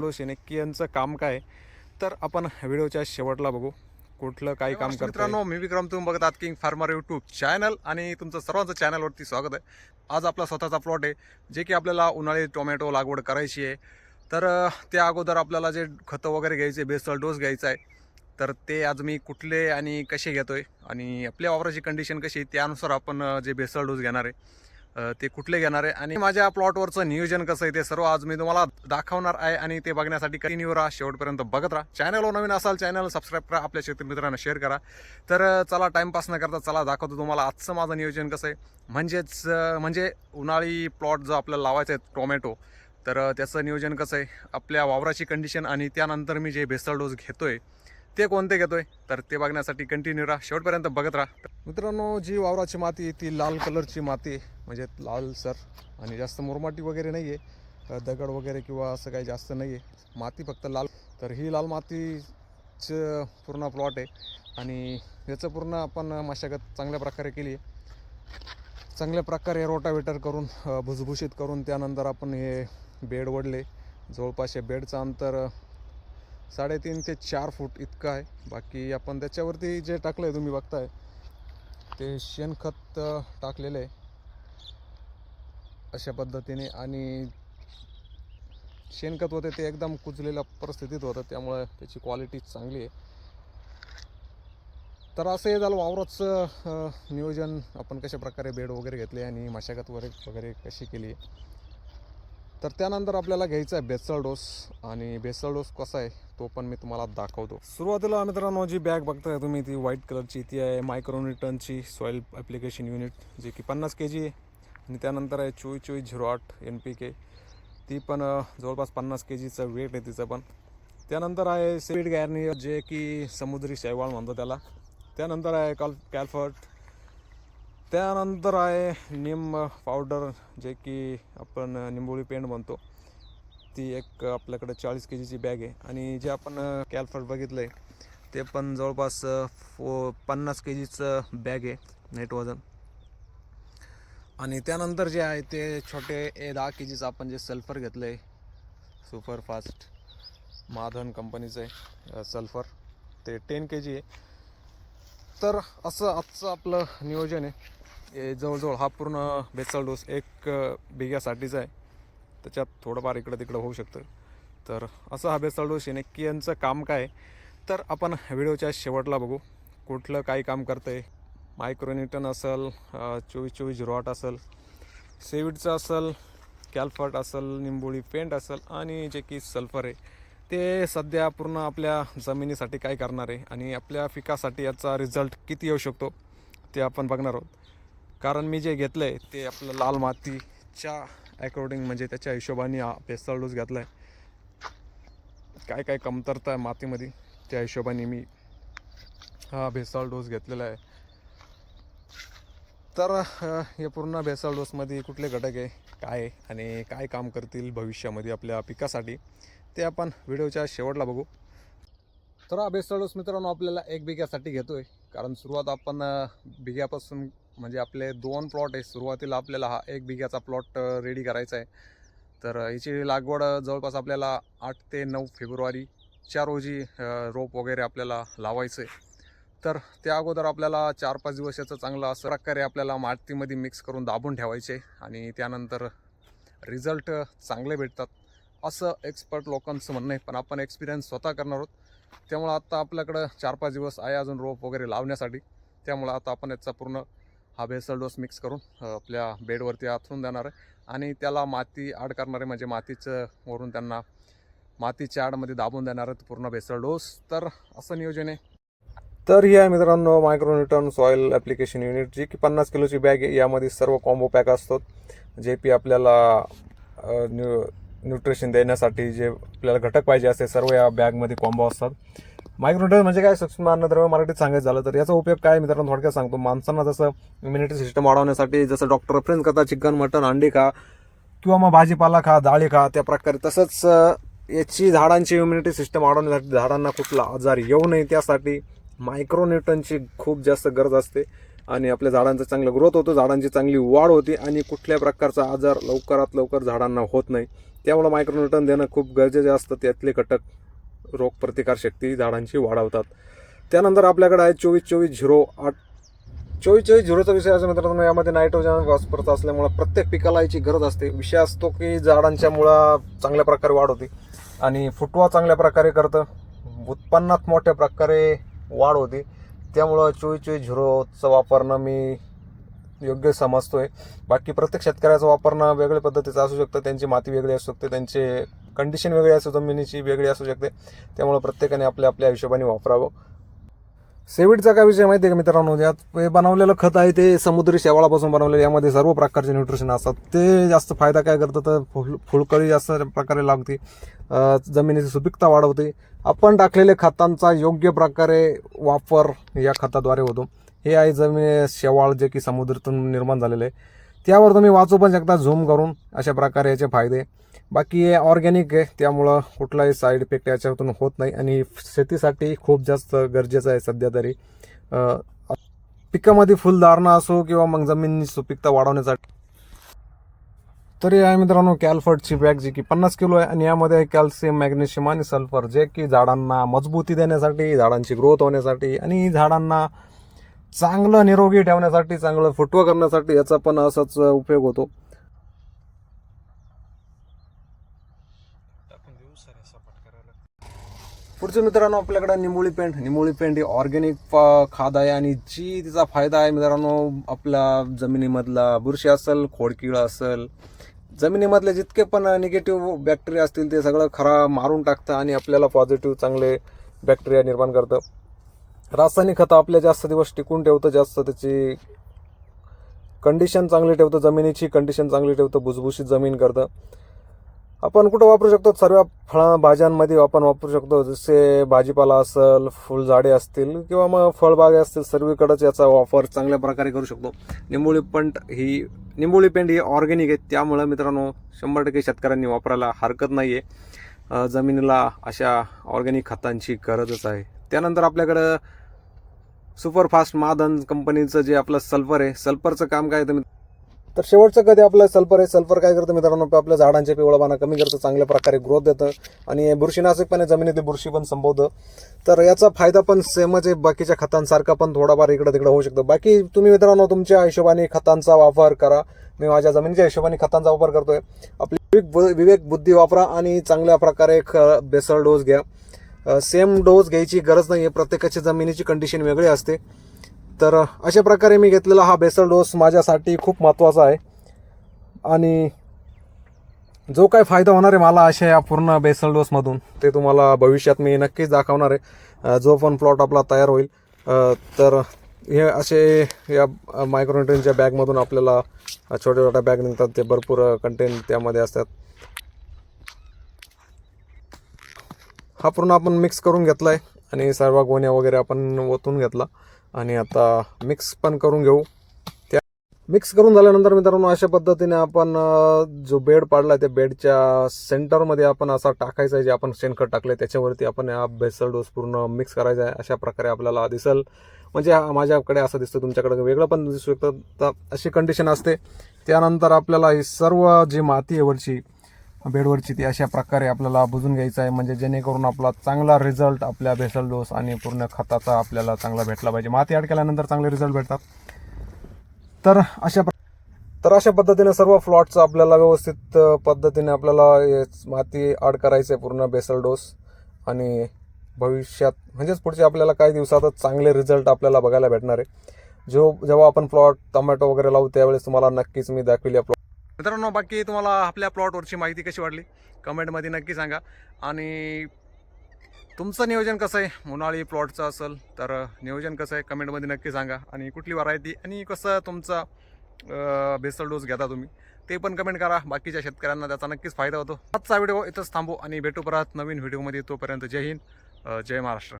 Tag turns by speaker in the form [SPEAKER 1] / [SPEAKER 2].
[SPEAKER 1] लोश नक्की यांचं काम काय? आहे? तर आपण व्हिडिओच्या शेवटला बघू. कुठलं काही काम करतो
[SPEAKER 2] मित्रांनो मी विक्रम तुम्ही बघत आहात किंग फार्मर युट्यूब चॅनल आणि तुमचं सर्वांचं चॅनलवरती स्वागत आहे. आज आपला स्वतःचा प्लॉट आहे जे की आपल्याला उन्हाळी टोमॅटो लागवड करायची आहे. तर त्या अगोदर आपल्याला जे खतं वगैरे घ्यायचे बेसल डोस घ्यायचा आहे तर ते आज मी कुठले आणि कसे घेतोय आणि आपल्या वावराची कंडिशन कशी आहे त्यानुसार आपण जे बेसल डोस घेणार आहे ते कुठले घेणार आहे? आणि माझ्या प्लॉटवरचं नियोजन कसं आहे ते सर्व आज मी तुम्हाला दाखवणार आहे आणि ते बघण्यासाठी कंटिन्यू राहा. शेवटपर्यंत बघत राहा. चॅनलवर नवीन असाल चॅनल सबस्क्राईब करा. आपल्या शेतकरी मित्रांना शेअर करा. तर चला टाइमपास न करता चला दाखवतो तुम्हाला आजचं माझं नियोजन कसं आहे. म्हणजेच म्हणजे उन्हाळी प्लॉट जो आपल्याला लावायचा आहे टोमॅटो तर त्याचं नियोजन कसं आहे? आपल्या वावराची कंडिशन आणि त्यानंतर मी जे भेसळ डोस घेतोय ते कोणते घेतोय? तर ते बघण्यासाठी कंटिन्यू राहा. शेवटपर्यंत बघत राहा. मित्रांनो जी वावराची माती ती लाल कलरची माती आहे. म्हणजे लाल सर आणि जास्त मुरमाटी वगैरे नाही आहे दगड वगैरे किंवा असं काही जास्त नाही आहे माती फक्त लाल. तर ही लाल मातीचं पूर्ण प्लॉट आहे आणि याचं पूर्ण आपण मशागत चांगल्या प्रकारे केली आहे चांगल्या प्रकारे रोटावेटर करून भुसभुशीत करून त्यानंतर आपण हे बेड वडले जवळपास या बेडचं अंतर साडेतीन ते चार फूट इतकं आहे. बाकी आपण त्याच्यावरती जे टाकलं आहे तुम्ही बघताय ते शेणखत टाकलेलं आहे. अशा पद्धतीने आणि शेणखत होते ते एकदम कुजलेल्या परिस्थितीत होतं त्यामुळे त्याची क्वालिटी चांगली आहे. तर असं हे झालं वावराचं नियोजन आपण कशा प्रकारे बेड वगैरे घेतले आणि मशागत वगैरे वगैरे कशी केली. तर त्यानंतर आपल्याला घ्यायचा आहे बेसल डोस आणि बेसल डोस कसा आहे तो पण मी तुम्हाला दाखवतो. सुरुवातीला मित्रांनो जी बॅग बघताय तुम्ही ती व्हाईट कलरची ती आहे मायक्रोन्यूटनची सॉईल ॲप्लिकेशन युनिट जी की पन्नास के जी आहे. आणि त्यानंतर आहे चोवीस चोवीस झिरो आठ एन पी के ती पण जवळपास पन्नास के जीचं वेट आहे तिचं पण. त्यानंतर आहे स्वीट गॅरनी जे की समुद्री शैवाळ म्हणतो त्याला. त्यानंतर आहे कॉल कॅल्फर्ट. त्यानंतर आहे निम पावडर जे की आपण निंबोळी पेंट म्हणतो. ती एक आपल्याकडे चाळीस के जीची बॅग आहे. आणि जे आपण कॅल्फर्ट बघितलं आहे ते पण जवळपास फो पन्नास के जीचं बॅग आहे नेट वजन. आणि त्यानंतर जे आहे ते छोटे ए दहा के जीचं आपण जे सल्फर घेतलं आहे सुपर फास्ट माधन कंपनीचं आहे सल्फर. ते टेन के जी आहे. तर असं आजचं आपलं नियोजन आहे. जवळजवळ हा पूर्ण बेसल डोस एक अ, बिघ्यासाठीचा आहे. त्याच्यात थोडंफार इकडं तिकडं होऊ शकतं. तर असं हा बेसल डोस आहे. नक्की यांचं काम काय आहे? तर आपण व्हिडिओच्या शेवटला बघू. कुठलं काय काम करतं आहे मायक्रोन्यूटन असेल चोवीस चोवीस झिरो आठ असेल सेविडचं असेल कॅल्फर्ट असेल निंबोळी पेंट असेल आणि जे की सल्फर आहे ते सध्या पूर्ण आपल्या जमिनीसाठी काय करणार आहे आणि आपल्या पिकासाठी याचा रिझल्ट किती येऊ शकतो ते आपण बघणार आहोत. कारण मी जे घेतलं आहे ते आपलं लाल मातीच्या अकॉर्डिंग म्हणजे त्याच्या हिशोबाने पेस्टल डोस घेतला आहे काय काय कमतरता आहे मातीमध्ये त्या हिशोबाने मी हा भेसाळ डोस घेतलेला आहे. तर हे पूर्ण भेसाळ डोसमध्ये कुठले घटक आहे काय आणि काय काम करतील भविष्यामध्ये आपल्या पिकासाठी ते आपण व्हिडिओच्या शेवटला बघू. तर हा बेसल डोस मित्रांनो आपल्याला एक बिघ्यासाठी घेतो आहे कारण सुरुवात आपण बिघ्यापासून म्हणजे आपले दोन प्लॉट आहे सुरुवातीला आपल्याला हा एक बिघ्याचा प्लॉट रेडी करायचा आहे. तर याची लागवड जवळपास आपल्याला आठ ते नऊ फेब्रुवारीच्या रोजी रोप वगैरे आपल्याला लावायचं आहे तर त्या अगोदर आपल्याला चार पाच दिवस याचं चांगलं असं प्रकारे आपल्याला मातीमध्ये मिक्स करून दाबून ठेवायचे आणि त्यानंतर रिझल्ट चांगले भेटतात. असं एक्सपर्ट लोकांचं म्हणणं आहे पण आपण एक्सपिरियन्स स्वतः करणार आहोत. त्यामुळं आता आपल्याकडं चार पाच दिवस आहे अजून रोप वगैरे लावण्यासाठी. त्यामुळं आता आपण याचा पूर्ण हा बेसल डोस मिक्स करून आपल्या बेडवरती आथरून देणार आहे. आणि त्याला माती आड करणारे म्हणजे मातीचं वरून त्यांना मातीच्या आडमध्ये दाबून देणार आहेत पूर्ण बेसल डोस तर असं नियोजन आहे. तर ही आहे मित्रांनो मायक्रोन्यूटन सॉईल ॲप्लिकेशन युनिट जी की पन्नास किलोची बॅग यामध्ये सर्व कॉम्बो पॅक असतात जे पी आपल्याला न्यू न्यूट्रिशन देण्यासाठी जे आपल्याला घटक पाहिजे असते सर्व या बॅगमध्ये कॉम्बो असतात. मायक्रोन्यूटन म्हणजे काय? सूक्ष्म अन्नद्रव्य मराठीत सांगायचं झालं तर याचा उपयोग काय मित्रांनो? थोडक्यात सांगतो. माणसांना जसं इम्युनिटी सिस्टम वाढवण्यासाठी जसं डॉक्टर रेफरन्स करतात चिकन मटन अंडी खा किंवा मग भाजीपाला खा डाळी खा त्या प्रकारे तसंच याची झाडांची इम्युनिटी सिस्टम वाढवण्यासाठी झाडांना कुठला आजार येऊ नये त्यासाठी मायक्रोन्यूटनची खूप जास्त गरज असते आणि आपल्या झाडांचं चांगलं ग्रोथ होतो झाडांची चांगली वाढ होते आणि कुठल्या प्रकारचा आजार लवकरात लवकर झाडांना होत नाही. त्यामुळं मायक्रोन्यूटन देणं खूप गरजेचं असतं. त्यातले घटक रोगप्रतिकारशक्ती झाडांची वाढवतात. त्यानंतर आपल्याकडे आहे चोवीस चोवीस झिरो आठ चोवीस चोवीस झिरोचा विषय असं मित्रांनो यामध्ये नायट्रोजन वापरत असल्यामुळं प्रत्येक पिकाला याची गरज असते. विषय असतो की झाडांच्या मुळा चांगल्या प्रकारे वाढ होते आणि फुटवा चांगल्या प्रकारे करतं. उत्पन्नात मोठ्या प्रकारे वाढ होते. त्यामुळं चोवीस चोवीस झिरोचं वापरणं मी योग्य समजतोय. बाकी प्रत्येक शेतकऱ्याचं वापरणं वेगळ्या पद्धतीचं असू शकतं. त्यांची माती वेगळी असू शकते. त्यांचे कंडिशन वेगळी असू जमिनीची वेगळी असू शकते. त्यामुळं प्रत्येकाने आपल्या आपल्या हिशोबाने वापरावं. सेविडचा काय विषय माहिती आहे का मित्रांनो? यात हे बनवलेलं खत आहे ते समुद्री शेवाळापासून बनवलेलं यामध्ये सर्व प्रकारचे न्यूट्रिशन असतात. ते जास्त फायदा काय करतं तर फुल फुलकळी जास्त प्रकारे लागते. जमिनीची सुपीकता वाढवते. आपण टाकलेल्या खतांचा योग्य प्रकारे वापर या खताद्वारे होतो. हे आहे जमीन शेवाळ जे की समुद्रातून निर्माण झालेलं आहे. त्यावर तुम्ही वाचू पण शकता झूम करून अशा प्रकारे याचे फायदे. बाकी हे ऑर्गॅनिक आहे त्यामुळं कुठलाही साईड इफेक्ट याच्यातून होत नाही. आणि शेतीसाठी खूप जास्त गरजेचं आहे सध्या तरी. पिकामध्ये फुलधारणा असो किंवा मग जमीन सुपिकता वाढवण्यासाठी. तरी आहे मित्रांनो कॅल्फर्टची बॅग जी की पन्नास किलो आहे आणि यामध्ये कॅल्शियम मॅग्नेशियम आणि सल्फर जे की झाडांना मजबूती देण्यासाठी झाडांची ग्रोथ होण्यासाठी आणि झाडांना चांगलं निरोगी ठेवण्यासाठी चांगलं फुटवं करण्यासाठी याचा पण असाच उपयोग होतो. पुढचे मित्रांनो आपल्याकडे निंबोळी पेंट निंबोळी पेंट ही ऑर्गॅनिक खाद आहे आणि जी तिचा फायदा आहे मित्रांनो आपल्या जमिनीमधला बुरशी असेल खोडकिळ असेल जमिनीमधले जितके पण निगेटिव्ह बॅक्टेरिया असतील ते सगळं खरा मारून टाकतं आणि आपल्याला पॉझिटिव्ह चांगले बॅक्टेरिया निर्माण करतं. रासायनिक खतं आपल्या जास्त दिवस टिकून ठेवतं जास्त त्याची कंडिशन चांगली ठेवतं जमिनीची कंडिशन चांगली ठेवतं भुसभुशीत जमीन करतं. आपण कुठं वापरू शकतो? सर्व फळा भाज्यांमध्ये आपण वापरू शकतो. जसे भाजीपाला असेल फुलझाडे असतील किंवा मग फळबागे असतील सर्वीकडेच याचा वापर चांगल्या प्रकारे करू शकतो. निंबोळी पंट ही निंबोळी पेंट ही ऑर्गॅनिक आहे. त्यामुळं मित्रांनो शंभर टक्के शेतकऱ्यांनी वापरायला हरकत नाही आहे जमिनीला अशा ऑर्गॅनिक खतांची गरजच आहे. त्यानंतर आपल्याकडं सुपरफास्ट मादन कंपनीचं जे आपलं सल्फर आहे सल्फरचं काम काय आहे तर तर शेवटचं कधी आपलं सल्फर आहे सल्फर काय करतं मित्रांनो? आपल्या झाडांचे पिवळापणा कमी करतं चांगल्या प्रकारे ग्रोथ देतं आणि बुरशीनाशकपणे जमिनीतली बुरशी पण संपवतं. तर याचा फायदा पण सेमच आहे बाकीच्या खतांसारखा पण थोडाफार इकडं तिकडं होऊ शकतो. बाकी तुम्ही मित्रांनो तुमच्या हिशोबाने खतांचा वापर करा. मी माझ्या जमिनीच्या हिशोबाने खतांचा वापर करतोय. आपली विवेक विवेक बुद्धी वापरा आणि चांगल्या प्रकारे ख बेसळ डोस घ्या. सेम डोस घ्यायची गरज नाही आहे प्रत्येकाची जमिनीची कंडिशन वेगळी असते. तर अशा प्रकारे मी घेतलेला हा बेसल डोस माझ्यासाठी खूप महत्त्वाचा आहे. आणि जो काय फायदा होणार आहे मला अशा या पूर्ण बेसल डोसमधून ते तुम्हाला भविष्यात मी नक्कीच दाखवणार आहे. जो पण प्लॉट आपला तयार होईल. तर हे असे या मायक्रोन्युट्रिनच्या बॅगमधून आपल्याला छोट्या छोट्या बॅग निघतात. ते भरपूर कंटेंट त्यामध्ये असतात. हा पूर्ण आपण मिक्स करून घेतला आहे आणि सर्व गोण्या वगैरे आपण ओतून घेतला. आणि आता मिक्स पण करून घेऊ. त्या मिक्स करून झाल्यानंतर मित्रांनो अशा पद्धतीने आपण जो बेड पाडला त्या बेडच्या सेंटरमध्ये आपण असा टाकायचा आहे जे आपण शेणखत टाकलं त्याच्यावरती आपण हा बेसल डोस पूर्ण मिक्स करायचा आहे. अशा प्रकारे आपल्याला दिसेल. म्हणजे माझ्याकडे असं दिसतं तुमच्याकडे वेगळं पण दिसू शकतं. तर अशी कंडिशन असते. त्यानंतर आपल्याला ही सर्व जी माती आहे वरची बेडवरची ती अशा प्रकारे आपल्याला बुजून घ्यायचं आहे. म्हणजे जेणेकरून आपला चांगला रिझल्ट आपल्या भेसल डोस आणि पूर्ण खताचा आपल्याला चांगला भेटला पाहिजे. माती ॲड केल्यानंतर चांगले रिझल्ट भेटतात. तर अशा तर अशा पद्धतीने सर्व फ्लॉटचं आपल्याला व्यवस्थित पद्धतीने आपल्याला माती आड करायचं आहे पूर्ण बेसल डोस. आणि भविष्यात म्हणजेच पुढचे आपल्याला काही दिवसातच चांगले रिझल्ट आपल्याला बघायला भेटणार आहे. जो जेव्हा आपण प्लॉट टोमॅटो वगैरे लावू त्यावेळेस तुम्हाला नक्कीच मी दाखविल प्लॉट मित्रांनो बाकी तुम्हाला आपल्या प्लॉटवरची माहिती कशी वाटली? कमेंटमध्ये नक्की सांगा. आणि तुमचं नियोजन कसं आहे? उन्हाळी प्लॉटचं असेल तर नियोजन कसं आहे? कमेंटमध्ये नक्की सांगा. आणि कुठली व्हरायटी आणि कसं तुमचा बेसल डोस घेता तुम्ही? ते पण कमेंट करा. बाकीच्या शेतकऱ्यांना त्याचा नक्कीच फायदा होतो. आजचा व्हिडिओ इथंच थांबू आणि भेटू परत नवीन व्हिडिओमध्ये तोपर्यंत जय हिंद जय महाराष्ट्र.